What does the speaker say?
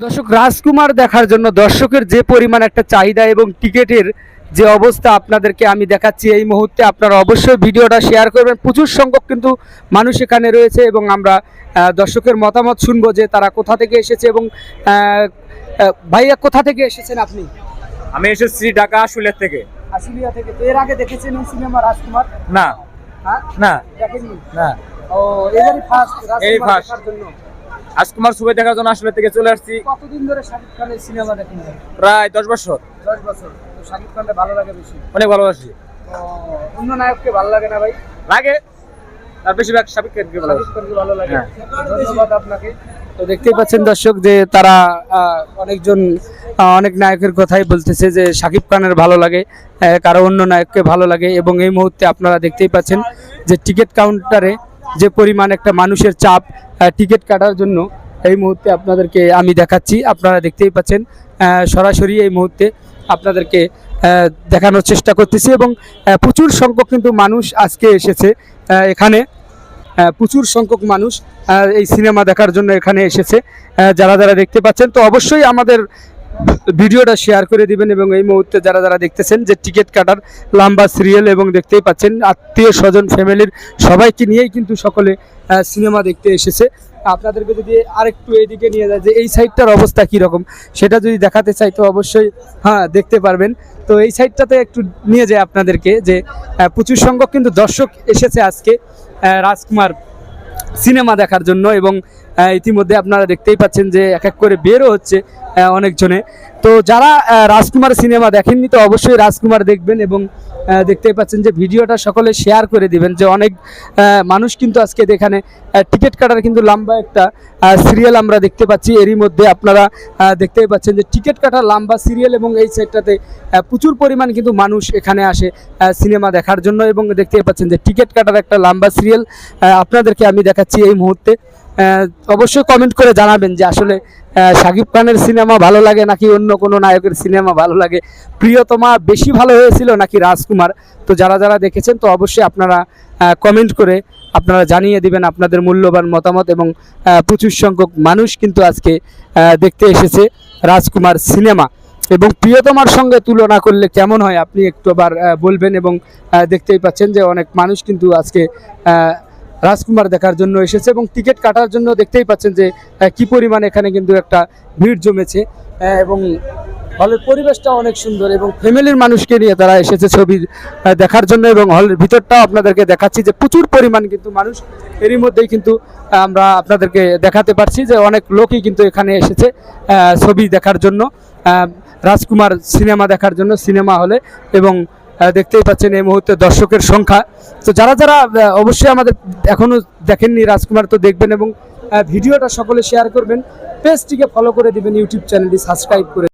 দর্শক রাজকুমার দেখার জন্য দর্শকের যে পরিমাণ একটা চাহিদা এবং টিকিটের যে অবস্থা আপনাদেরকে আমি দেখাচ্ছি এই মুহূর্তে আপনারা অবশ্যই ভিডিওটা শেয়ার করবেন। প্রচুর সংখ্যক কিন্তু মানুষ এখানে রয়েছে এবং আমরা দর্শকের মতামত শুনব যে তারা কোথা থেকে এসেছে এবং ভাইয়া কোথা থেকে এসেছেন আপনি? আমি এসেছি ঢাকা আশুলিয়া থেকে। আশুলিয়া থেকে। তো এর আগে দেখেছেন এই সিনেমা রাজকুমার? না। হ্যাঁ? না। দেখেননি? না। ও এবারই ফার্স্ট এই জন্য। রাজকুমার ছবি দেখার জন্য আশুলিয়া থেকে চলে আসছি। কতদিন ধরে শাকিব খানের সিনেমা দেখেন প্রায় দশ বছর। দশ বছর। তো শাকিব খানটা ভালো লাগে বেশি? অনেক ভালোবাসি। অন্য নায়ককে ভালো লাগে না ভাই? লাগে। তার বেশিরভাগ শাকিব খানকে ভালো লাগে। হ্যাঁ। ধন্যবাদ আপনাকে। তো দেখতেই পাচ্ছেন দর্শক যে তারা অনেকজন অনেক নায়কের কথাই বলতেছে যে শাকিব খানের ভালো লাগে কারও অন্য নায়ককে ভালো লাগে। এবং এই মুহূর্তে আপনারা দেখতেই পাচ্ছেন যে টিকিট কাউন্টারে যে পরিমাণ একটা মানুষের চাপ টিকিট কাটার জন্য এই মুহূর্তে আপনাদেরকে আমি দেখাচ্ছি। আপনারা দেখতেই পাচ্ছেন সরাসরি এই মুহূর্তে আপনাদেরকে দেখানোর চেষ্টা করতেছি এবং প্রচুর সংখ্যক কিন্তু মানুষ আজকে এসেছে এখানে। প্রচুর সংখ্যক মানুষ এই সিনেমা দেখার জন্য এখানে এসেছে যারা যারা দেখতে পাচ্ছেন। তো অবশ্যই আমাদের ভিডিওটা শেয়ার করে দিবেন এবং এই মুহূর্তে যারা যারা দেখতেছেন যে টিকিট কাটার লম্বা সিরিয়াল এবং দেখতেই পাচ্ছেন, আত্মীয় স্বজন, ফ্যামিলির সবাইকে নিয়েই কিন্তু সকলে সিনেমা দেখতে এসেছে। আপনাদেরকে যদি আরেকটু এইদিকে নিয়ে যায় যে এই সাইডটার অবস্থা কীরকম, সেটা যদি দেখাতে চাই তো অবশ্যই হ্যাঁ দেখতে পারবেন। তো এই সাইডটাতে একটু নিয়ে যায় আপনাদেরকে যে প্রচুর সংখ্যক কিন্তু দর্শক এসেছে আজকে রাজকুমার সিনেমা দেখার জন্য এবং ইতিমধ্যে আপনারা দেখতেই পাচ্ছেন যে এক এক করে বেরও হচ্ছে অনেকজনে। তো যারা রাজকুমার সিনেমা দেখেননি তো অবশ্যই রাজকুমার দেখবেন এবং দেখতেই পাচ্ছেন যে ভিডিওটা সকলে শেয়ার করে দিবেন যে অনেক মানুষ কিন্তু আজকে এখানে টিকিট কাটার কিন্তু লম্বা একটা সিরিয়াল আমরা দেখতে পাচ্ছি। এরই মধ্যে আপনারা দেখতেই পাচ্ছেন যে টিকিট কাটার লম্বা সিরিয়াল এবং এই সাইডটাতে প্রচুর পরিমাণ কিন্তু মানুষ এখানে আসে সিনেমা দেখার জন্য এবং দেখতেই পাচ্ছেন যে টিকিট কাটার একটা লম্বা সিরিয়াল আপনাদেরকে আমি দেখাচ্ছি এই মুহূর্তে। অবশ্যই কমেন্ট করে জানাবেন যে আসলে শাকিব খানের সিনেমা ভালো লাগে নাকি অন্য কোনো নায়কের সিনেমা ভালো লাগে? প্রিয়তমা বেশি ভালো হয়েছিল নাকি রাজকুমার? তো যারা যারা দেখেছেন, তো অবশ্যই আপনারা কমেন্ট করে আপনারা জানিয়ে দিবেন আপনাদের মূল্যবান মতামত এবং প্রচুর সংখ্যক মানুষ কিন্তু আজকে দেখতে এসেছে রাজকুমার সিনেমা। এবং প্রিয়তমার সঙ্গে তুলনা করলে কেমন হয়? আপনি একটু আবার বলবেন এবং দেখতেই পাচ্ছেন যে অনেক মানুষ কিন্তু আজকে রাজকুমার দেখার জন্য এসেছে এবং টিকিট কাটার জন্য দেখতেই পাচ্ছেন যে কি পরিমাণ এখানে কিন্তু একটা ভিড় জমেছে। এবং হলের পরিবেশটা অনেক সুন্দর এবং ফ্যামিলির মানুষকে নিয়ে তারা এসেছে ছবি দেখার জন্য এবং হলের ভিতরটাও আপনাদেরকে দেখাচ্ছি যে প্রচুর পরিমাণ কিন্তু মানুষ এরই মধ্যেই কিন্তু আমরা আপনাদেরকে দেখাতে পারছি যে অনেক লোকই কিন্তু এখানে এসেছে ছবি দেখার জন্য রাজকুমার সিনেমা দেখার জন্য সিনেমা হলে এবং দেখতেই পাচ্ছেন এই মুহূর্তে দর্শকের সংখ্যা। তো যারা যারা অবশ্যই আমাদের এখনও দেখেননি, রাজকুমার তো দেখবেন এবং ভিডিওটা সকলে শেয়ার করবেন। পেজটিকে ফলো করে দিবেন ইউটিউব চ্যানেলটি সাবস্ক্রাইব করে